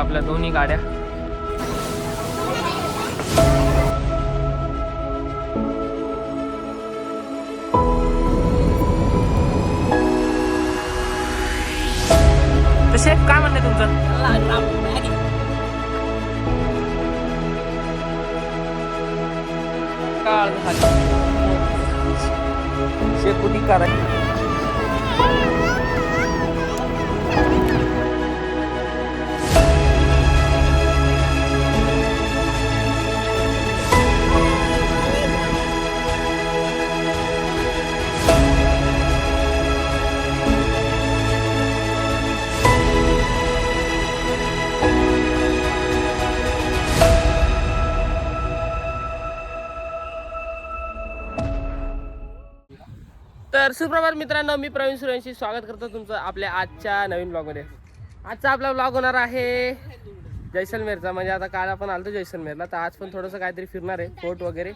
आपल्या दोन्ही गाड्या. तसे काय म्हणते तुमचं? शेत कुठे करायची सुप्रभात मित्रांनो मी प्रवीण सुरेंशी स्वागत करतो तुमचं आपल्या आजच्या नवीन ब्लॉगमध्ये आजचा आपला ब्लॉग होणार आहे जैसलमेरचा. म्हणजे आता काल आपण आलतो जैसलमेरला तर आज पण थोडंसं काहीतरी फिरणार आहे फोर्ट वगैरे.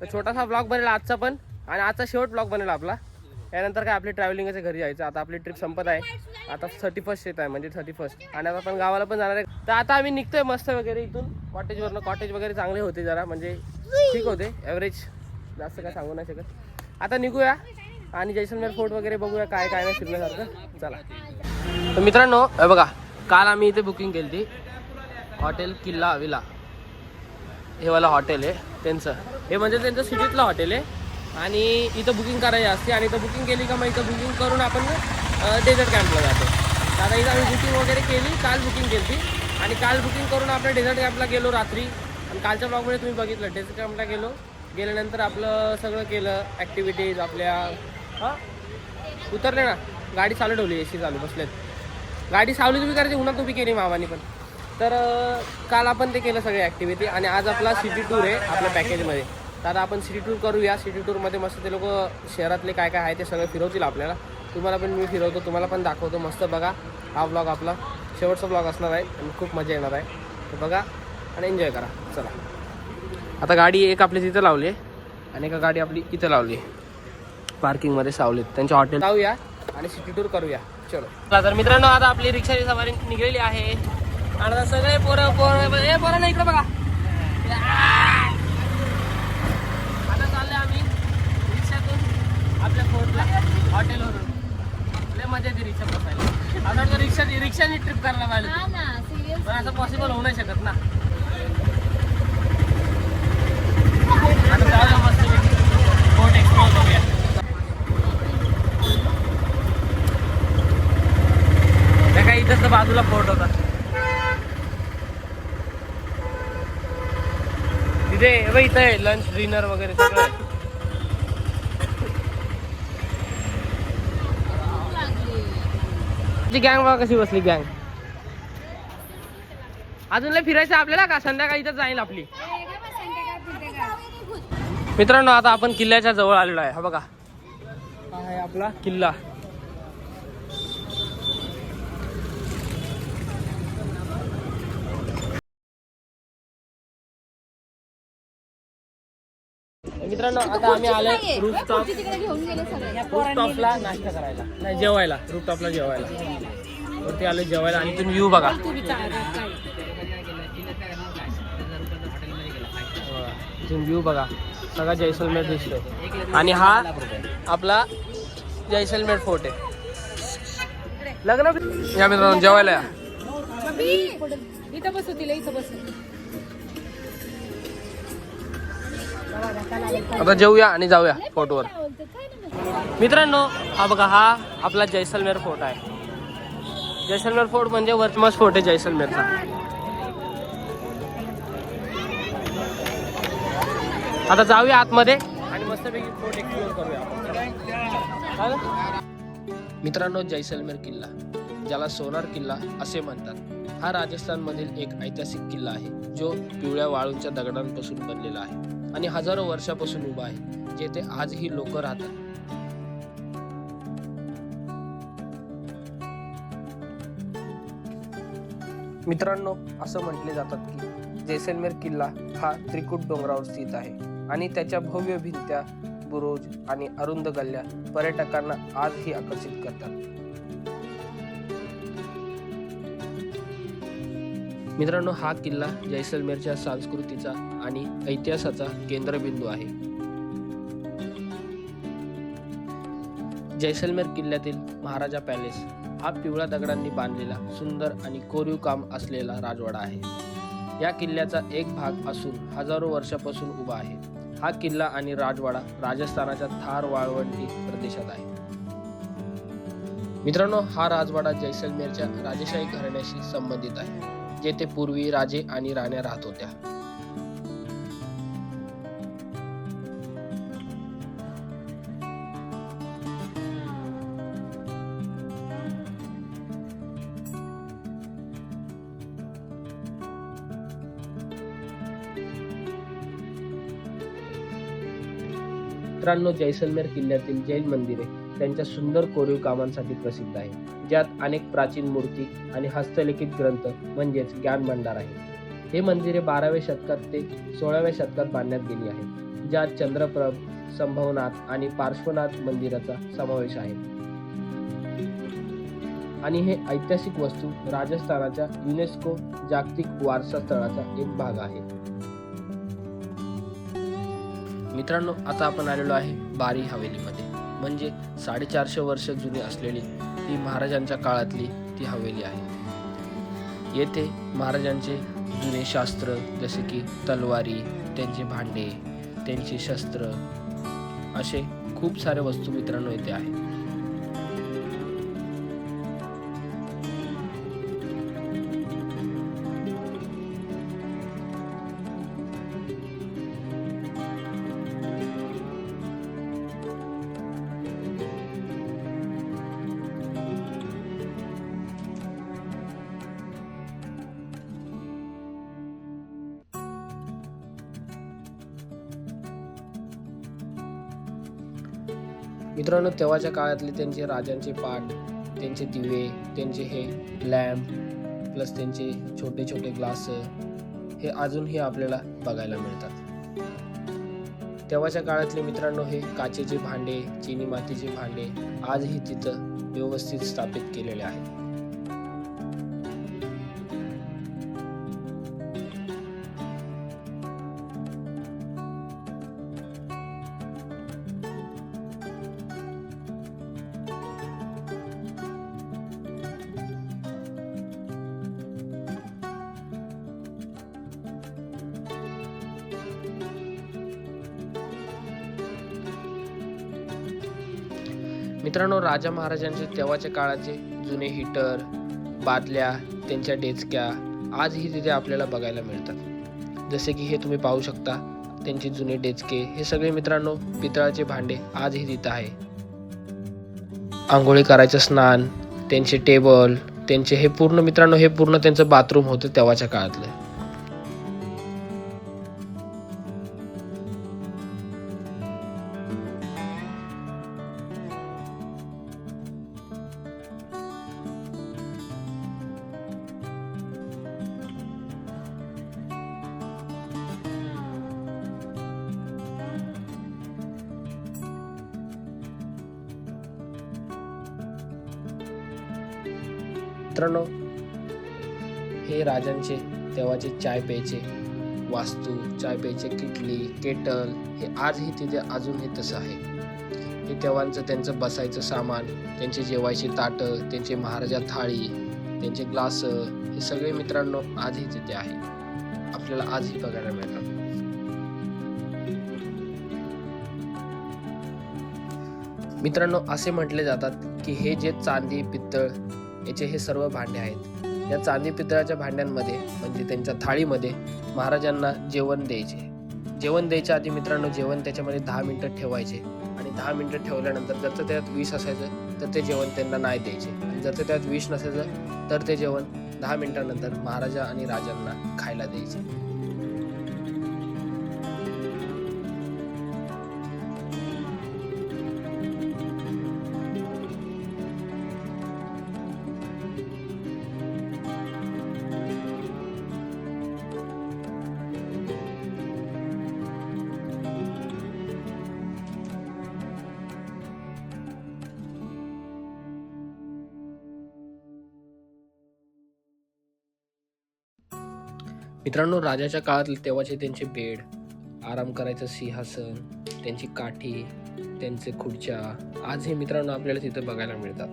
तर छोटासा ब्लॉग बनेल आजचा पण आणि आजचा शेवट ब्लॉग बनेल आपला. त्यानंतर काय आपली ट्रॅव्हलिंगच्या घरी जायचं. आता आपली ट्रिप संपत आहे. आता थर्टी फर्स्ट येत आहे म्हणजे थर्टी फर्स्ट आणि आता आपण गावाला पण जाणार आहे. तर आता आम्ही निघतोय मस्त वगैरे इथून. कॉटेजवरनं कॉटेज वगैरे चांगले होते जरा म्हणजे ठीक होते ॲव्हरेज जास्त काय सांगू नाही शकत. आता निघूया. आणि जैसलमेर फोर्ट वगैरे बघूया काय काय नाही फिरण्यासारखं चला. तर मित्रांनो बघा काल आम्ही इथे बुकिंग केली ती हॉटेल किल्ला विला. हे वाला हॉटेल आहे त्यांचं. हे म्हणजे त्यांचं सिटीतलं हॉटेल आहे. आणि इथं बुकिंग करायची असते. आणि इथं बुकिंग केली का मग इथं बुकिंग करून आपण डेझर्ट कॅम्पला जातो. आता इथं आम्ही बुकिंग वगैरे केली काल बुकिंग केली आणि काल बुकिंग करून आपण डेझर्ट कॅम्पला गेलो रात्री. आणि कालच्या ब्लॉगमध्ये तुम्ही बघितलं डेझर्ट कॅम्पला गेलो. गेल्यानंतर आपलं सगळं केलं ॲक्टिव्हिटीज आपल्या हां? उतरले ना. गाडी चालू ठेवली ए सी चालू बसलेत. गाडी सावली तुम्ही करायची उन्हात उभी केली मामाने पण. तर काल आपण ते केलं सगळे ॲक्टिव्हिटी आणि आज आपला सिटी टूर आहे आपल्या पॅकेजमध्ये तर आता आपण सिटी टूर करूया. सिटी टूरमध्ये मस्त ते लोक शहरातले काय काय आहे ते सगळं फिरवतील आपल्याला. तुम्हाला पण मी फिरवतो तुम्हाला पण दाखवतो. मस्त बघा हा ब्लॉग आपला. शेवटचा ब्लॉग असणार आहे आणि खूप मजा येणार आहे. तर बघा आणि एन्जॉय करा. चला. आता गाडी एक आपली तिथं लावली आहे आणि एका गाडी आपली इथं लावली आहे. पार्किंगमध्ये सावलीत. त्यांच्या हॉटेल जाऊया आणि सिटी टूर करूया. चलो. तर मित्रांनो आता आपली रिक्षाची सवारी निघलेली आहे. आणि आता सगळे पोरं पोरं ए पोरं ना इकडे बघा. आता चालले आम्ही रिक्षातून आपल्या फोर्टला हॉटेलवरून लय मजा येते रिक्षा बसायला. आता रिक्षा रिक्षाने ट्रिप करायला पाहिजे हा पण असं पॉसिबल होऊ नाही शकत ना. आता जाऊया मस्तपैकी बोट एक्सप्लोर करूया. त्या काही इथंच तर बाजूला फोर्ट होता. तिथे इथं आहे लंच डिनर वगैरे सगळं ती गँग बघा कशी बसली गँग अजून लय फिरायचं आपल्याला का? संध्याकाळी इथं जाईल आपली. मित्रांनो आता आपण किल्ल्याच्या जवळ आलेलो आहे. हा बघा. हा आहे आपला किल्ला. मित्रांनो आता आम्ही आलोय रूफ टॉप तिकडे घेऊन गेले सगळे? रूफ टॉपला नाश्ता करायला. नाही जेवायला. रूफ टॉपला जेवायला. वरती आलो जेवायला आणि तुम्ही व्ह्यू बघा. तुम्ही व्ह्यू बघा. सगळा जैसलमेर दिसतोय. आणि हा आपला जैसलमेर फोर्ट आहे. लग्न या मित्रांनो जेवायला या. इथं बसू तिला इथं बसू. आता जेऊया आणि जाऊया फोर्टवर मित्रांनो हा बघा हा आपला जैसलमेर फोर्ट आहे. जैसलमेर फोर्ट म्हणजे वर्चमस फोर्ट आहे जैसलमेरचा. आता जाऊया आतमध्ये आणि मस्तपैकी फोर्ट एक्सप्लोर करूया आपण. मित्रांनो जैसलमेर किल्ला ज्याला सोनार किल्ला असे म्हणतात हा राजस्थानमधील एक ऐतिहासिक किल्ला आहे जो पिवळ्या वाळूंच्या दगडांपासून बनलेला आहे. आणि हजारो वर्षापासून उभा आहे जेथे आजही लोक राहतात. मित्रांनो असं म्हटले जातात की जैसलमेर किल्ला हा त्रिकुट डोंगरावर स्थित आहे आणि त्याच्या भव्य भिंत्या बुरोज आणि अरुंद गल्ल्या पर्यटकांना आजही आकर्षित करतात. मित्रांनो हा किल्ला जैसलमेरच्या संस्कृतीचा आणि इतिहासाचा केंद्रबिंदू आहे. जैसलमेर किल्ल्यातील महाराजा पॅलेस हा पिवळ्या दगडांनी बांधलेला सुंदर आणि कोरीव काम असलेला राजवाडा आहे. या किल्ल्याचा एक भाग असून हजारो वर्षापासून उभा आहे. हा किल्ला आणि राजवाडा राजस्थानाच्या थार वाळवंटी प्रदेशात आहे. मित्रांनो हा राजवाडा जैसलमेरच्या राजेशाही घराण्याशी संबंधित आहे. जेथे पूर्वी राजे आणि राण्या राहत होत्या. मित्रांनो जैसलमेर किल्ल्यातील जैन मंदिरे त्यांच्या सुंदर कोरीव कामांसाठी प्रसिद्ध आहे ज्यात अनेक प्राचीन मूर्ती आणि हस्तलिखित ग्रंथ म्हणजेच ज्ञान भंडार आहे हे मंदिरे बाराव्या शतकात ते सोळाव्या शतकात बांधण्यात गेली आहेत ज्यात चंद्रप्रभ संभवनाथ आणि पार्श्वनाथ मंदिराचा समावेश आहे. आणि हे ऐतिहासिक वस्तू राजस्थानाच्या युनेस्को जागतिक वारसा स्थळाचा एक भाग आहे. मित्रांनो आता आपण आलेलो आहे बारी हवेलीमध्ये. म्हणजे साडेचारशे वर्ष जुनी असलेली ही महाराजांच्या काळातली ती हवेली आहे. येथे महाराजांचे जुने शास्त्र जसे की तलवारी त्यांचे भांडे त्यांची शस्त्र असे खूप सारे वस्तू मित्रांनो येथे आहेत. मित्रांनो तेव्हाच्या काळातले त्यांचे राजांचे पाट त्यांचे दिवे त्यांचे हे लॅम्प प्लस त्यांचे छोटे छोटे ग्लास हे अजूनही आपल्याला बघायला मिळतात. तेव्हाच्या काळातले मित्रांनो हे काचेचे भांडे चिनी मातीचे भांडे आजही तिथं व्यवस्थित स्थापित केलेले आहेत मित्रांनो राजा महाराजांचे तेव्हाच्या काळाचे जुने हिटर बादल्या त्यांच्या डेचक्या आजही तिथे आपल्याला बघायला मिळतात. जसे की हे तुम्ही पाहू शकता त्यांचे जुने डेचके हे सगळे मित्रांनो पितळाचे भांडे आजही तिथं आहे. आंघोळी करायचं स्नान त्यांचे टेबल त्यांचे हे पूर्ण मित्रांनो हे पूर्ण त्यांचं बाथरूम होतं तेव्हाच्या काळातलं. मित्रांनो हे राजांचे तेव्हाचे चाय प्यायचे वास्तू चाय प्यायचे किटली केटल हे आजही तिथे अजूनही तसं आहे. हे तेव्हाचं त्यांचं बसायचं सामान त्यांचे जेवायचे ताटं त्यांचे महाराजा थाळी त्यांचे ग्लास हे सगळे मित्रांनो आजही तिथे आहे. आपल्याला आजही बघायला मिळतात. मित्रांनो असे म्हटले जातात की हे जे चांदी पित्तळ याचे हे सर्व भांडे आहेत. या चांदी पितळाच्या भांड्यांमध्ये म्हणजे त्यांच्या थाळीमध्ये महाराजांना जेवण द्यायचे. जेवण द्यायच्या आधी मित्रांनो जेवण त्याच्यामध्ये दहा मिनिटं ठेवायचे. आणि दहा मिनिटं ठेवल्यानंतर जर तर त्यात विष असायचं तर ते जेवण त्यांना नाही द्यायचे. आणि जर तर त्यात विष नसायचं तर ते जेवण दहा मिनिटानंतर महाराजा आणि राजांना खायला द्यायचे. मित्रांनो राजाच्या काळात तेव्हाचे त्यांचे बेड आराम करायचं सिंहासन त्यांची काठी त्यांचे खुर्च्या आजही मित्रांनो आपल्याला तिथं बघायला मिळतात.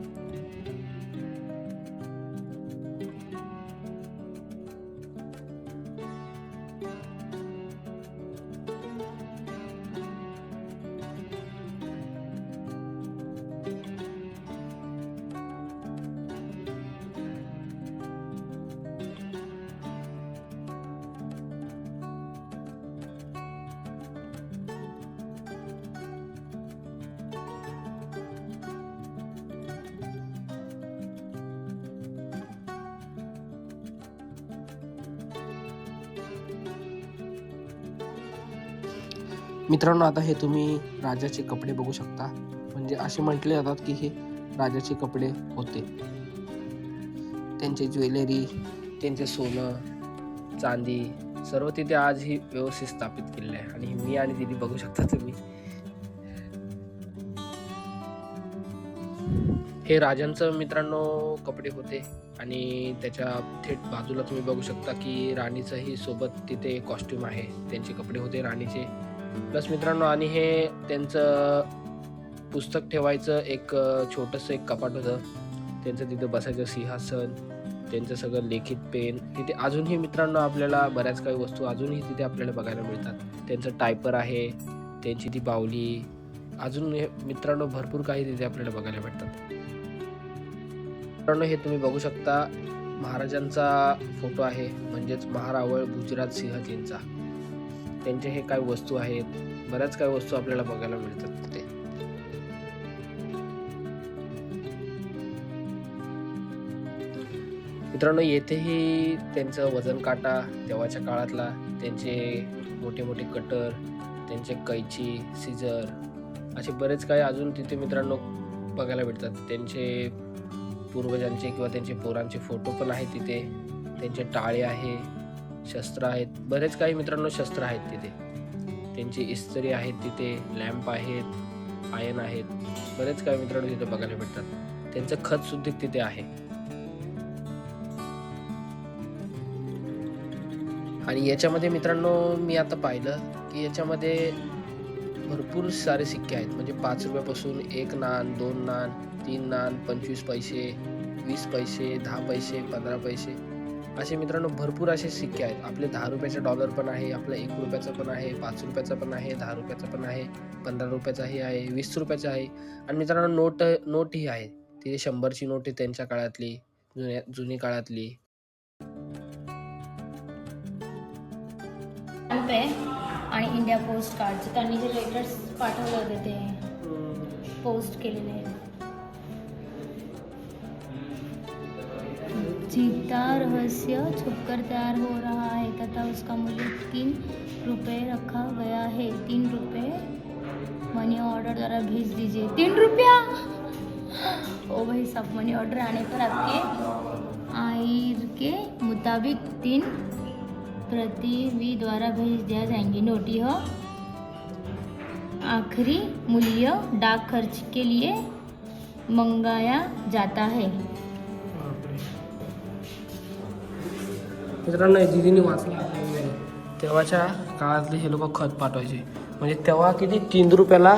मित्रांनो आता हे तुम्ही राजाचे कपडे बघू शकता. म्हणजे असे म्हटले जातात की हे राजाचे कपडे होते. त्यांची ज्वेलरी त्यांचे सोनं चांदी सर्व तिथे आज ही व्यवस्थित स्थापित केलेलं आहे. आणि मी आणि दिदी बघू शकता तुम्ही. हे राजांचं मित्रांनो कपडे होते. आणि त्याच्या थेट बाजूला तुम्ही बघू शकता की राणीचंही सोबत तिथे कॉस्ट्युम आहे. त्यांचे कपडे होते राणीचे. प्लस मित्रांनो आणि हे त्यांचं पुस्तक ठेवायचं एक छोटंसं एक कपाट होतं. त्यांचं तिथं बसायचं सिंहासन त्यांचं सगळं लेखित पेन. तिथे अजूनही मित्रांनो आपल्याला बऱ्याच काही वस्तू अजूनही तिथे आपल्याला बघायला मिळतात. त्यांचं टायपर आहे त्यांची ती बावली अजून हे मित्रांनो भरपूर काही तिथे आपल्याला बघायला भेटतात मित्रांनो हे तुम्ही बघू शकता महाराजांचा फोटो आहे म्हणजेच महारावळ गुजरात सिंहजींचा त्यांचे हे काय वस्तू आहेत? बऱ्याच काही वस्तू आपल्याला बघायला मिळतात तिथे. मित्रांनो येथेही त्यांचं वजन काटा तेव्हाच्या काळातला. त्यांचे मोठे मोठे कटर त्यांचे कैची सिजर असे बरेच काही अजून तिथे मित्रांनो बघायला भेटतात त्यांचे पूर्वजांचे किंवा त्यांचे पोरांचे फोटो पण आहेत तिथे. त्यांचे टाळे आहे. शस्त्र आहेत. बरेच काही मित्रांनो शस्त्र आहेत तिथे. त्यांची इस्त्री आहेत तिथे लॅम्प आहेत आयन आहेत. बरेच काही मित्रांनो तिथे बघायला भेटतात. त्यांचं खत सुद्धा तिथे आहे. आणि याच्यामध्ये मित्रांनो मी आता पाहिलं की याच्यामध्ये भरपूर सारे सिक्के आहेत. म्हणजे पाच रुपयापासून एक नान दोन नान तीन नान पंचवीस पैसे वीस पैसे दहा पैसे पंधरा पैसे. असे मित्रांनो भरपूर असे सिक्के आहेत. आपले दहा रुपयाचे डॉलर पण आहे आपलं एक रुपयाचं पण आहे पाच रुपयाचा पण आहे दहा रुपयाचा पण आहे पंधरा रुपयाचाही आहे वीस रुपयाचा आहे. आणि मित्रांनो नोट नोटही आहे. तिथे शंभरची नोट आहे त्यांच्या काळातली जुन्या जुनी काळातली. आणि इंडिया पोस्ट कार्डचे. त्यांनी जे लेटर्स पाठवले होते ते पोस्ट केलेले जीता रहस्य छुपकर तैयार हो रहा है तथा उसका मूल्य तीन रुपये रखा गया है। तीन रुपये मनी ऑर्डर द्वारा भेज दीजिए। तीन रुपया? ओ भाई सब मनी ऑर्डर आने पर आपके आयर के मुताबिक तीन प्रतिवी द्वारा भेज दिया जाएंगे। नोट यह हो? आखिरी मूल्य डाक खर्च के लिए मंगाया जाता है। मित्रांनो हे दिदीने वाचलं. तेव्हाच्या काळातले हे लोक खत पाठवायचे. म्हणजे तेव्हा किती? तीन रुपयाला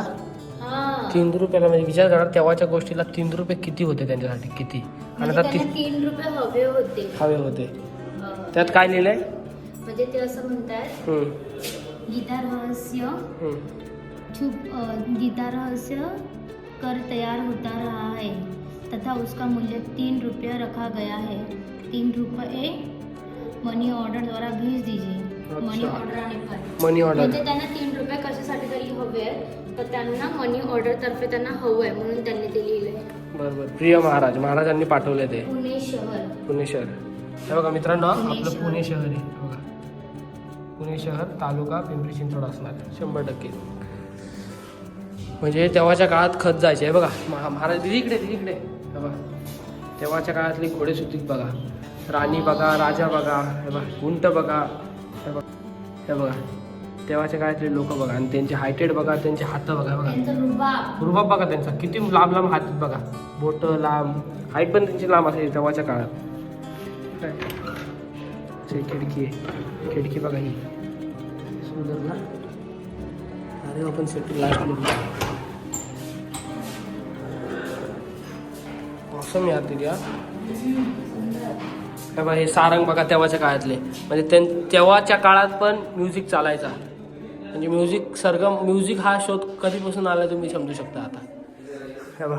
तीन रुपयाला म्हणजे विचार करा तेव्हाच्या गोष्टीला तीन रुपये किती होते त्यांच्यासाठी? किती? आणि म्हणजे आता त्यांना तीन रुपये हवे होते. हवे होते. त्यात काय लिहिलंय? म्हणजे ते असं म्हणतात गीता रहस्य गीता रहस्य कर तैयार होता रहा है. तथा उसका मूल्य तीन रुपये रखा गया है. तीन रुपये मनी ऑर्डर द्वारा भेज दीजिए। मनी. ऑर्डर आने पर मनी ऑर्डर म्हणजे त्यांना तीन रुपये कशासाठी तरी हवे आहेत तर त्यांना मनी ऑर्डर तर्फे त्यांना हवं आहे म्हणून त्यांनी ते लिहिलंय बरोबर. प्रिय महाराज महाराजांनी पाठवले ते. पुणे शहर. पुणे शहर. हे बघा मित्रांनो आपलं. पुणे शहर आहे. बघा. पुणे शहर तालुका पिंपरी चिंचवड असणार शंभर टक्के. म्हणजे तेव्हाच्या काळात खत जायचे. हे बघा महा महाराज दिदी इकडे दिदी इकडे बघा. तेव्हाच्या काळातले घोडे सुद्धा बघा. राणी बघा राजा बघा हे बघा उंट बघा हे बघा हे बघा. तेव्हाच्या काळातले लोक बघा आणि त्यांचे हायटेड बघा त्यांचे हात बघा बघा. रुबाब. बघा त्यांचा किती लांब लांब हात बघा. बोट लांब हाईट पण त्यांची लांब असायची तेव्हाच्या काळात. खिडकी आहे खिडकी बघा ही. सुंदर ना? अरे आपण सेट लाइट असं यार तिथे हा. हे बघा हे सारंग बघा तेव्हाच्या काळातले. म्हणजे त्यां- तेव्हाच्या काळात पण म्युझिक चालायचा. म्हणजे म्युझिक सरगम म्युझिक हा शोध कधीपासून आला तुम्ही समजू शकता आता. हे बा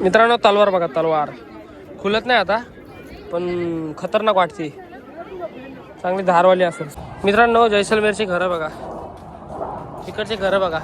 मित्रांनो तलवार बघा तलवार. खुलत नाही आता पण खतरनाक वाटते. चांगली धारवाली असेल. मित्रांनो जैसलमेरची घरं बघा. तिकडची घरं बघा.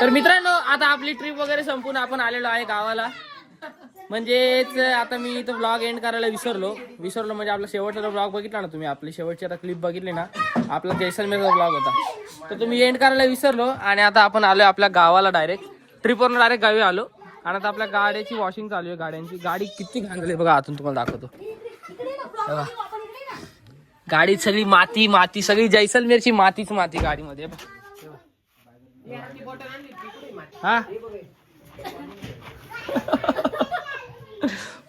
तर मित्रांनो आता आपली ट्रिप वगैरे संपून आपण आलेलो आहे गावाला. म्हणजेच आता मी इथं ब्लॉग एंड करायला विसरलो. विसरलो म्हणजे आपला शेवटचा ब्लॉग बघितला ना तुम्ही आपली शेवटची आता क्लिप बघितली ना आपला जैसलमेरचा ब्लॉग होता. तर तुम्ही एंड करायला विसरलो आणि आता आपण आलो आपल्या गावाला डायरेक्ट ट्रिपवरून डायरेक्ट गावी आलो. आणि आता आपल्या गाड्याची वॉशिंग चालू आहे गाड्यांची. गाडी किती घाणली बघा आतून तुम्हाला दाखवतो. गाडी गाडीत सगळी माती माती सगळी जैसलमेरची मातीच माती गाडीमध्ये बघा. हा?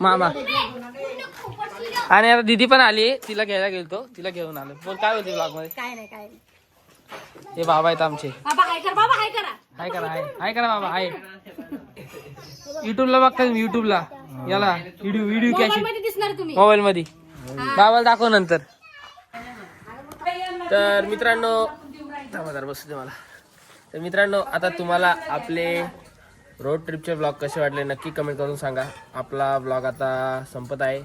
मामा. आणि आता दीदी पण आली तिला घ्यायला गेलतो तिला घेऊन आलो. बोल काय होती ब्लॉगमध्ये? काय नाही काय हे बाबा आहेत आमचे. बाबा हाय कर बाबा हाय करा. हाय करा हाय. हाय करा बाबा हाय. युट्यूबला बघता तुम्ही युट्यूबला याला व्हिडिओ व्हिडिओ कॅशी मध्ये दिसणार तुम्ही. मोबाईल मध्ये. बाबाला दाखव नंतर. तर मित्रांनो थांबा बसू दे मला. तर मित्रांनो आता तुम्हाला आपले रोड ट्रिपचे ब्लॉग कसे वाटले नक्की कमेंट करून सांगा. आपला ब्लॉग आता संपत आहे.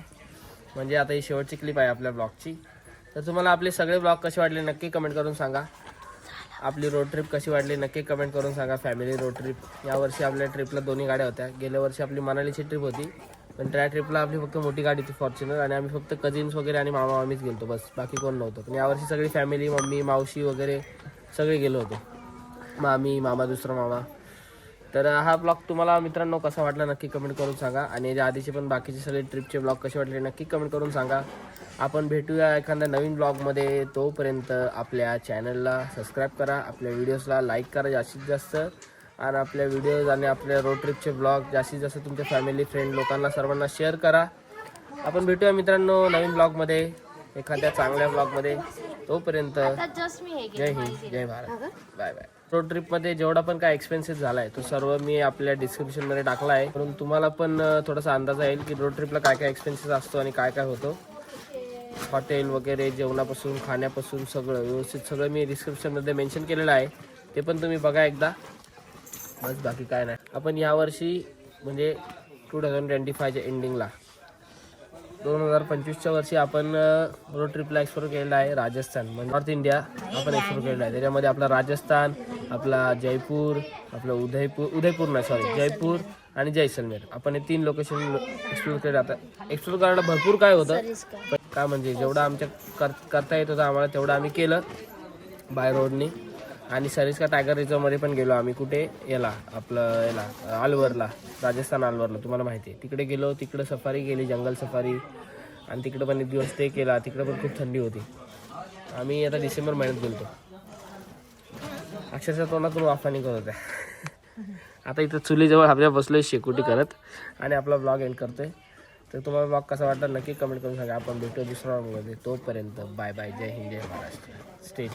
म्हणजे आता ही शेवटची क्लिप आहे आपल्या ब्लॉगची तर तुम्हाला आपले सगळे ब्लॉग कसे वाटले नक्की कमेंट करून सांगा. आपली रोड ट्रिप कशी वाटली नक्की कमेंट करून सांगा फॅमिली रोड ट्रिप यावर्षी आपल्या ट्रिपला दोन्ही गाड्या होत्या. गेल्या वर्षी आपली मनालीची ट्रिप होती. पण त्या ट्रिपला आपली फक्त मोठी गाडी होती फॉर्च्युनर आणि आम्ही फक्त कझिन्स वगैरे आणि मामा मामीच गेलो बस. बाकी कोण नव्हतं. पण यावर्षी सगळी फॅमिली मम्मी मावशी वगैरे सगळे गेलो होतो. मामी मामा दुसरा मामा. तर हा ब्लॉग तुम्हाला मित्रांनो कसा वाटला नक्की कमेंट करून सांगा. आणि याच्या आधीचे पण बाकीचे सगळे ट्रिपचे ब्लॉग कसे वाटले नक्की कमेंट करून सांगा. आपण भेटूया एखाद्या नवीन ब्लॉगमध्ये तोपर्यंत आपल्या चॅनलला सबस्क्राईब करा. आपल्या व्हिडिओजला लाईक करा जास्तीत जास्त. आणि आपल्या व्हिडिओज आणि आपल्या रोड ट्रिपचे ब्लॉग जास्तीत जास्त तुमच्या फॅमिली फ्रेंड लोकांना सर्वांना शेअर करा. आपण भेटूया मित्रांनो नवीन ब्लॉगमध्ये एखाद्या चांगल्या ब्लॉगमध्ये तोपर्यंत Jai Hind. Jai Bharat. Bye bye road ट्रिपमध्ये जेवढा पण काय एक्सपेन्सेस झाला आहे तो सर्व मी आपल्या डिस्क्रिप्शनमध्ये टाकला आहे म्हणून तुम्हाला पण थोडासा अंदाज येईल की रोड ट्रिपला काय काय एक्सपेन्सेस असतो आणि काय काय होतो. हॉटेल वगैरे जेवणापासून खाण्यापासून सगळं व्यवस्थित सगळं मी डिस्क्रिप्शनमध्ये मेन्शन केलेलं आहे. ते पण तुम्ही बघा एकदा. बस बाकी काय नाही. आपण यावर्षी म्हणजे टू थाउजंड ट्वेंटी फायच्या एंडिंगला दोन हजार पंचवीसच्या वर्षी आपण रोड ट्रिपला एक्सप्लोर केलेला आहे राजस्थान. म्हणजे नॉर्थ इंडिया आपण एक्सप्लोर केलेला आहे. त्याच्यामध्ये आपला राजस्थान आपला जयपूर आपलं उदयपूर उदयपूर नाही सॉरी जयपूर आणि जैसलमेर. आपण हे तीन लोकेशन एक्सप्लोर केले. आता एक्सप्लोर करायला भरपूर काय होतं. पण काय म्हणजे जेवढं आमच्या कर करता येत होतं आम्हाला तेवढं आम्ही केलं. बाय रोडनी आणि सरिस्का टायगर रिझर्वमध्ये पण गेलो आम्ही. कुठे? याला आपलं याला अलवरला राजस्थान अलवरला. तुम्हाला माहिती आहे. तिकडे गेलो तिकडे सफारी केली जंगल सफारी आणि तिकडे पण एक दिवस स्टे केला. तिकडे पण खूप थंडी होती. आम्ही आता डिसेंबर महिन्यात गेलो अक्षरशः तोंडातून वाफा निघत होत्या. आता इथं चुलीजवळ आपल्या बसलोय शेकोटी करत. आणि आपला ब्लॉग एंड करतोय. तर तुम्हाला ब्लॉग कसा वाटला नक्की कमेंट करून सांगा. आपण भेटू दुसऱ्या ब्लॉगमध्ये तोपर्यंत bye bye Jai Hind Jai Maharashtra. Stay